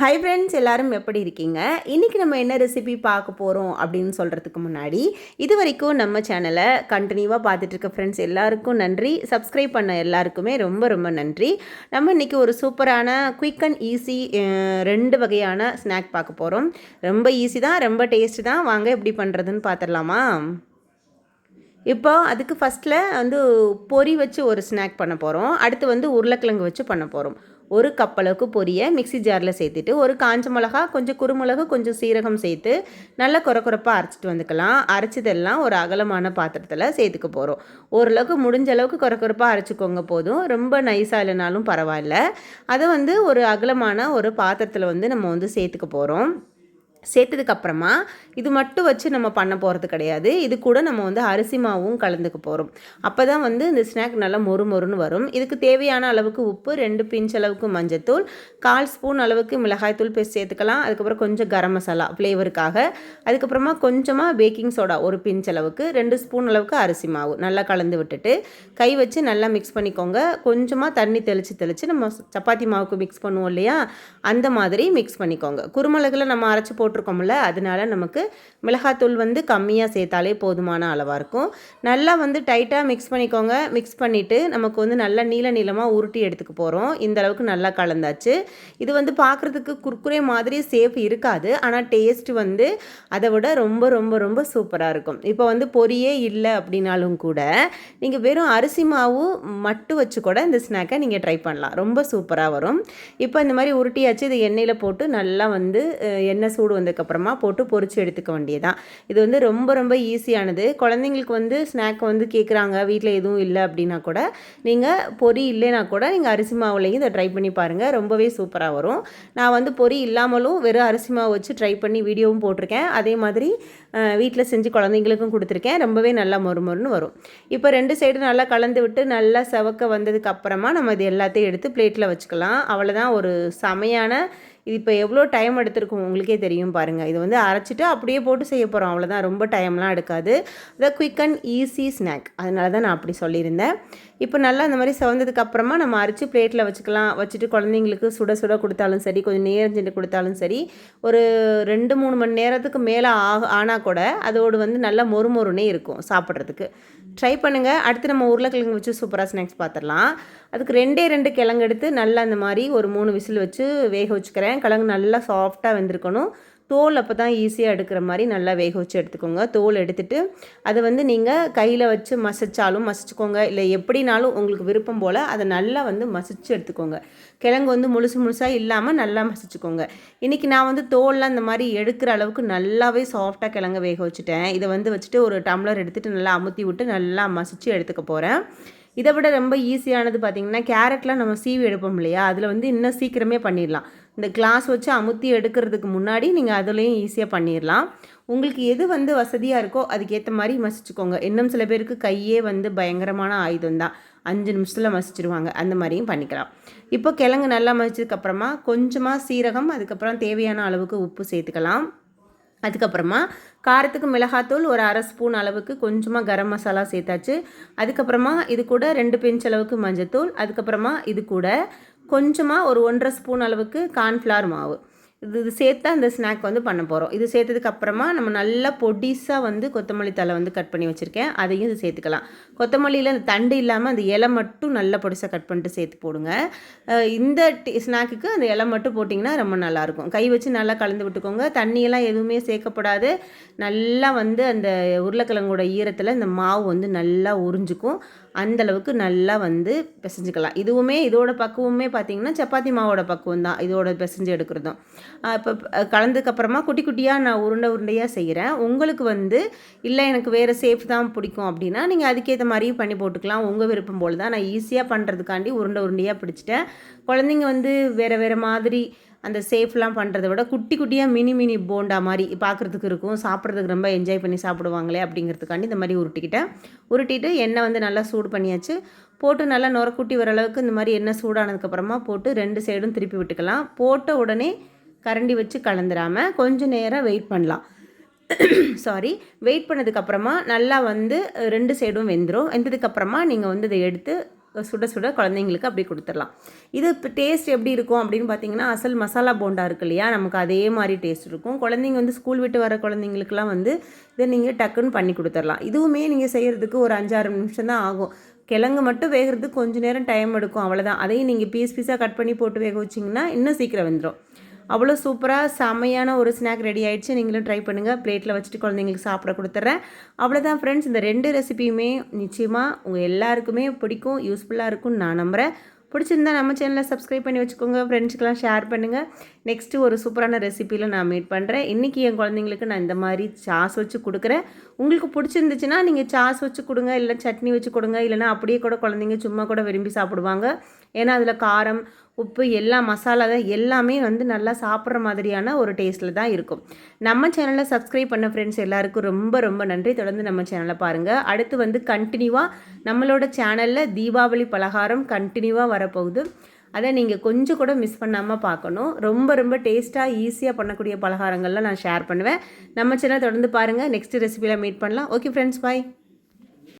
Hi friends எல்லாரும் எப்படி இருக்கீங்க? இன்றைக்கி நம்ம என்ன ரெசிபி பார்க்க போகிறோம் அப்படின்னு சொல்கிறதுக்கு முன்னாடி இது வரைக்கும் நம்ம சேனலை கண்டினியூவாக பார்த்துட்ருக்க ஃப்ரெண்ட்ஸ் எல்லாருக்கும் நன்றி. சப்ஸ்கிரைப் பண்ண எல்லாருக்குமே ரொம்ப ரொம்ப நன்றி. நம்ம இன்றைக்கி ஒரு சூப்பரான குயிக் அண்ட் ஈஸி ரெண்டு வகையான ஸ்நாக் பார்க்க போகிறோம் ரொம்ப ஈஸி தான் ரொம்ப டேஸ்ட்டு தான். வாங்க எப்படி பண்ணுறதுன்னு பார்த்துடலாமா? இப்போ அதுக்கு ஃபஸ்ட்டில் வந்து பொரி வச்சு ஒரு ஸ்நாக் பண்ண போகிறோம் அடுத்து வந்து உருளைக்கிழங்கு வச்சு பண்ண போகிறோம் ஒரு கப் அளவுக்கு பொரியை மிக்ஸி ஜாரில் சேர்த்துட்டு ஒரு காஞ்ச மிளகா கொஞ்சம் குறுமிளகு கொஞ்சம் சீரகம் சேர்த்து நல்லா குறை குறைப்பாக அரைச்சிட்டு வந்துக்கலாம். அரைச்சதெல்லாம் ஒரு அகலமான பாத்திரத்தில் சேர்த்துக்க போகிறோம் ஓரளவுக்கு முடிஞ்ச அளவுக்கு குறை குறைப்பாக அரைச்சிக்கோங்க போதும். ரொம்ப நைஸாக இல்லைனாலும் பரவாயில்ல. அதை வந்து ஒரு அகலமான ஒரு பாத்திரத்தில் வந்து நம்ம வந்து சேர்த்துக்க போகிறோம் சேர்த்ததுக்கப்புறமா இது மட்டும் வச்சு நம்ம பண்ண போகிறது கிடையாது. இது கூட நம்ம வந்து அரிசி மாவும் கலந்துக்க போகிறோம் அப்போ தான் வந்து இந்த ஸ்நாக் நல்லா மொறு மொறுன்னு வரும். இதுக்கு தேவையான அளவுக்கு உப்பு ரெண்டு பிஞ்ச் அளவுக்கு மஞ்சத்தூள் கால் ஸ்பூன் அளவுக்கு மிளகாய்த்தூள் பேஸ்ட் சேர்த்துக்கலாம். அதுக்கப்புறம் கொஞ்சம் கரம் மசாலா ஃப்ளேவருக்காக அதுக்கப்புறமா கொஞ்சமாக பேக்கிங் சோடா ஒரு பிஞ்ச் அளவுக்கு ரெண்டு ஸ்பூன் அளவுக்கு அரிசி மாவு நல்லா கலந்து விட்டுட்டு கை வச்சு நல்லா மிக்ஸ் பண்ணிக்கோங்க. கொஞ்சமாக தண்ணி தெளித்து தெளித்து நம்ம சப்பாத்தி மாவுக்கு மிக்ஸ் பண்ணுவோம் இல்லையா? அந்த மாதிரி மிக்ஸ் பண்ணிக்கோங்க. குருமிளகில் நம்ம அரைச்சி போட்டு போட்டிருக்கோம்ல அதனால நமக்கு மிளகாத்தூள் வந்து கம்மியாக சேர்த்தாலே போதுமான அளவாக இருக்கும். நல்லா வந்து டைட்டாக மிக்ஸ் பண்ணிக்கோங்க. மிக்ஸ் பண்ணிவிட்டு நமக்கு வந்து நல்லா நீள நீளமாக உருட்டி எடுத்துக்க போகிறோம் இந்த அளவுக்கு நல்லா கலந்தாச்சு. இது வந்து பார்க்குறதுக்கு குர்குரே மாதிரி சேஃப் இருக்காது. ஆனால் டேஸ்ட் வந்து அதை விட ரொம்ப ரொம்ப ரொம்ப சூப்பராக இருக்கும். இப்போ வந்து பொரியே இல்லை அப்படின்னாலும் கூட நீங்கள் வெறும் அரிசி மாவு மட்டும் வச்சு கூட இந்த ஸ்நாக்கை நீங்கள் ட்ரை பண்ணலாம். ரொம்ப சூப்பராக வரும். இப்போ இந்த மாதிரி உருட்டியாச்சு இது எண்ணெயில் போட்டு நல்லா வந்து எண்ணெய் சூடு வந்ததுக்கப்புறமா போட்டு பொறிச்சு எடுத்துக்க வேண்டியதான் இது வந்து ரொம்ப ரொம்ப ஈஸியானது குழந்தைங்களுக்கு வந்து ஸ்நாக் வந்து கேட்குறாங்க வீட்டில் எதுவும் இல்லை அப்படின்னா கூட நீங்கள் பொரி இல்லைனா கூட நீங்கள் அரிசி மாவுலையும் இதை ட்ரை பண்ணி பாருங்கள் ரொம்பவே சூப்பராக வரும். நான் வந்து பொரி இல்லாமலும் வெறும் அரிசி மாவு வச்சு ட்ரை பண்ணி வீடியோவும் போட்டிருக்கேன். அதே மாதிரி வீட்டில் செஞ்சு குழந்தைங்களுக்கும் கொடுத்துருக்கேன். ரொம்பவே நல்லா மொறு மொறுன்னு வரும். இப்போ ரெண்டு சைடு நல்லா கலந்து விட்டு நல்லா செவக்க வந்ததுக்கு அப்புறமா நம்ம இது எல்லாத்தையும் எடுத்து பிளேட்டில் வச்சுக்கலாம். அவ்வளோதான் ஒரு செமையான இது இப்போ எவ்வளோ டைம் எடுத்திருக்கும் உங்களுக்கே தெரியும் பாருங்கள் இது வந்து அரைச்சிட்டு அப்படியே போட்டு செய்ய போகிறோம் அவ்வளோதான் ரொம்ப டைம்லாம் எடுக்காது. The quick and easy snack அதனால தான் நான் அப்படி சொல்லியிருந்தேன். இப்போ நல்லா அந்த மாதிரி செவந்ததுக்கு அப்புறமா நம்ம அரைச்சி பிளேட்டில் வச்சுக்கலாம். வச்சுட்டு குழந்தைங்களுக்கு சுட சுட கொடுத்தாலும் சரி கொஞ்சம் நேரம் கொடுத்தாலும் சரி ஒரு ரெண்டு மூணு மணி நேரத்துக்கு மேலே ஆக ஆனால் கூட அதோடு வந்து நல்லா மொறு மொறுனே இருக்கும் சாப்பிட்றதுக்கு. ட்ரை பண்ணுங்கள் அடுத்து நம்ம உருளைக்கிழங்கு வச்சு சூப்பராக ஸ்நாக்ஸ் பார்த்துடலாம் அதுக்கு ரெண்டே ரெண்டு கிழங்கு எடுத்து நல்லா அந்த மாதிரி ஒரு மூணு விசில் வச்சு வேக வச்சுக்கிறேன். கிழங்கு நல்லா சாஃப்டாக வெந்திருக்கணும். தோல் அப்போ தான் ஈஸியாக எடுக்கிற மாதிரி நல்லா வேக வச்சு எடுத்துக்கோங்க. தோல் எடுத்துட்டு அதை வந்து நீங்கள் கையில் வச்சு மசிச்சாலும் மசிச்சுக்கோங்க. இல்லை எப்படினாலும் உங்களுக்கு விருப்பம் போல் அதை நல்லா வந்து மசிச்சு எடுத்துக்கோங்க. கிழங்கு வந்து முழுசு முழுசாக இல்லாமல் நல்லா மசிச்சுக்கோங்க. இன்றைக்கி நான் வந்து தோல்லாம் இந்த மாதிரி எடுக்கிற அளவுக்கு நல்லாவே சாஃப்டாக கிழங்கு வேக வச்சுட்டேன். இதை வந்து வச்சுட்டு ஒரு டம்ளர் எடுத்துகிட்டு நல்லா அமுத்தி விட்டு நல்லா மசிச்சு எடுத்துக்க போகிறேன் இதை விட ரொம்ப ஈஸியானது பார்த்திங்கன்னா கேரட்லாம் நம்ம சீவி எடுப்போம் இல்லையா? அதில் வந்து இன்னும் சீக்கிரமே பண்ணிடலாம். இந்த கிளாஸ் வச்சு அமுத்தி எடுக்கிறதுக்கு முன்னாடி நீங்கள் அதுலேயும் ஈஸியாக பண்ணிடலாம் உங்களுக்கு எது வந்து வசதியாக இருக்கோ அதுக்கேற்ற மாதிரி மசிச்சுக்கோங்க. இன்னும் சில பேருக்கு கையே வந்து பயங்கரமான ஆயுதம் தான். அஞ்சு நிமிஷத்தில் மசிச்சிருவாங்க. அந்த மாதிரியும் பண்ணிக்கலாம். இப்போ கிழங்கு நல்லா மசிச்சதுக்கப்புறமா கொஞ்சமாக சீரகம் அதுக்கப்புறம் தேவையான அளவுக்கு உப்பு சேர்த்துக்கலாம். அதுக்கப்புறமா காரத்துக்கு மிளகாத்தூள் ஒரு அரை ஸ்பூன் அளவுக்கு கொஞ்சமாக கரம் மசாலா சேர்த்தாச்சு. அதுக்கப்புறமா இது கூட ரெண்டு பெஞ்ச் அளவுக்கு மஞ்சத்தூள். அதுக்கப்புறமா இது கூட கொஞ்சமாக ஒரு ஒன்றரை ஸ்பூன் அளவுக்கு கார்ன்ஃப்ளவர் மாவு. இது இது சேர்த்தா அந்த ஸ்நாக் வந்து பண்ண போகிறோம் இது சேர்த்ததுக்கு அப்புறமா நம்ம நல்லா பொடிசாக வந்து கொத்தமல்லி தலை வந்து கட் பண்ணி வச்சுருக்கேன். அதையும் இது சேர்த்துக்கலாம். கொத்தமல்லியில் அந்த தண்டு இல்லாமல் அந்த இலை மட்டும் நல்லா பொடிசாக கட் பண்ணிட்டு சேர்த்து போடுங்க. இந்த டி- ஸ்நாக்குக்கு அந்த இலை மட்டும் போட்டிங்கன்னா ரொம்ப நல்லாயிருக்கும் கை வச்சு நல்லா கலந்து விட்டுக்கோங்க. தண்ணியெல்லாம் எதுவுமே சேர்க்கப்படாது. நல்லா வந்து அந்த உருளைக்கிழங்கோட ஈரத்தில் இந்த மாவு வந்து நல்லா உறிஞ்சிக்கும். அந்த அளவுக்கு நல்லா வந்து பிசைஞ்சிக்கலாம். இதுவுமே இதோட பக்குவமே பார்த்தீங்கன்னா சப்பாத்தி மாவோட பக்குவம் தான் இதோட பிசைஞ்சு எடுக்கிறதும். இப்போ கலந்ததுக்கப்புறமா குட்டி குட்டியாக நான் உருண்டை உருண்டையாக செய்கிறேன் உங்களுக்கு வந்து இல்லை எனக்கு வேறு சேஃப் தான் பிடிக்கும் அப்படின்னா நீங்கள் அதுக்கேற்ற மாதிரியும் பண்ணி போட்டுக்கலாம். உங்கள் விருப்பம் போல் தான் நான் ஈஸியாக பண்ணுறதுக்காண்டி உருண்டை உருண்டையாக பிடிச்சிட்டேன். குழந்தைங்க வந்து வேறு வேறு மாதிரி அந்த சேஃப்லாம் பண்ணுறத விட குட்டி குட்டியாக மினி மினி போண்டா மாதிரி பார்க்குறதுக்கு இருக்கும். சாப்பிட்றதுக்கு ரொம்ப என்ஜாய் பண்ணி சாப்பிடுவாங்களே அப்படிங்கிறதுக்காண்டி இந்த மாதிரி உருட்டிக்கிட்டேன். உருட்டிட்டு எண்ணெய் வந்து நல்லா சூடு பண்ணியாச்சு. போட்டு நல்லா நுரக்குட்டி வர அளவுக்கு இந்த மாதிரி எண்ணெய் சூடானதுக்கப்புறமா போட்டு ரெண்டு சைடும் திருப்பி விட்டுக்கலாம். போட்ட உடனே கரண்டி வச்சு கலந்துராமல் கொஞ்சம் நேரம் வெயிட் பண்ணலாம். சாரி வெயிட் பண்ணதுக்கப்புறமா நல்லா வந்து ரெண்டு சைடும் வெந்துடும் வெந்ததுக்கப்புறமா நீங்கள் வந்து இதை எடுத்து சுட சுட குழந்தைங்களுக்கு அப்படி கொடுத்துடலாம். இது இப்போ டேஸ்ட் எப்படி இருக்கும் அப்படின்னு பார்த்தீங்கன்னா அசல் மசாலா போண்டா இருக்கு இல்லையா? நமக்கு அதே மாதிரி டேஸ்ட் இருக்கும். குழந்தைங்க வந்து ஸ்கூல் விட்டு வர குழந்தைங்களுக்குலாம் வந்து இதை நீங்கள் டக்குன்னு பண்ணி கொடுத்துடலாம். இதுவுமே நீங்கள் செய்கிறதுக்கு ஒரு அஞ்சாறு நிமிஷம் தான் ஆகும். கிழங்கு மட்டும் வேகிறதுக்கு கொஞ்சம் நேரம் டைம் எடுக்கும் அவ்வளோதான் அதையும் நீங்கள் பீஸ் பீஸாக கட் பண்ணி போட்டு வேக வச்சிங்கன்னா இன்னும் சீக்கிரம் வந்துடும் அவ்வளோ சூப்பராக செமையான ஒரு ஸ்நாக் ரெடி ஆகிடுச்சு நீங்களும் ட்ரை பண்ணுங்கள் பிளேட்டில் வச்சுட்டு குழந்தைங்களுக்கு சாப்பிட கொடுத்துட்றேன் அவ்வளோதான் ஃப்ரெண்ட்ஸ் இந்த ரெண்டு ரெசிபியுமே நிச்சயமாக உங்கள் எல்லாருக்குமே பிடிக்கும் யூஸ்ஃபுல்லாக இருக்கும்னு நான் நம்புகிறேன் பிடிச்சிருந்தா நம்ம சேனலை சப்ஸ்கிரைப் பண்ணி வச்சுக்கோங்க. ஃப்ரெண்ட்ஸுக்கெலாம் ஷேர் பண்ணுங்கள் நெக்ஸ்ட்டு ஒரு சூப்பரான ரெசிப்பியில் நான் மீட் பண்ணுறேன் இன்றைக்கி என் குழந்தைங்களுக்கு நான் இந்த மாதிரி சாஸ் வச்சு கொடுக்குறேன். உங்களுக்கு பிடிச்சிருந்துச்சுன்னா நீங்கள் சாஸ் வச்சு கொடுங்க. இல்லை சட்னி வச்சு கொடுங்க. இல்லைனா அப்படியே கூட குழந்தைங்க சும்மா கூட விரும்பி சாப்பிடுவாங்க. ஏன்னா அதில் காரம் உப்பு எல்லா மசாலா தான் எல்லாமே வந்து நல்லா சாப்பிட்ற மாதிரியான ஒரு டேஸ்ட்டில் தான் இருக்கும். நம்ம சேனலை சப்ஸ்கிரைப் பண்ண ஃப்ரெண்ட்ஸ் எல்லாருக்கும் ரொம்ப ரொம்ப நன்றி. தொடர்ந்து நம்ம சேனலை பாருங்கள் அடுத்து வந்து கண்டினியூவாக நம்மளோட சேனலில் தீபாவளி பலகாரம் கண்டினியூவாக வரப்போகுது. அதை நீங்கள் கொஞ்சம் கூட மிஸ் பண்ணாமல் பார்க்கணும். ரொம்ப ரொம்ப டேஸ்ட்டாக ஈஸியாக பண்ணக்கூடிய பலகாரங்கள்லாம் நான் ஷேர் பண்ணுவேன். நம்ம சேனல் தொடர்ந்து பாருங்கள் நெக்ஸ்ட் ரெசிபியில் மீட் பண்ணலாம். Okay friends bye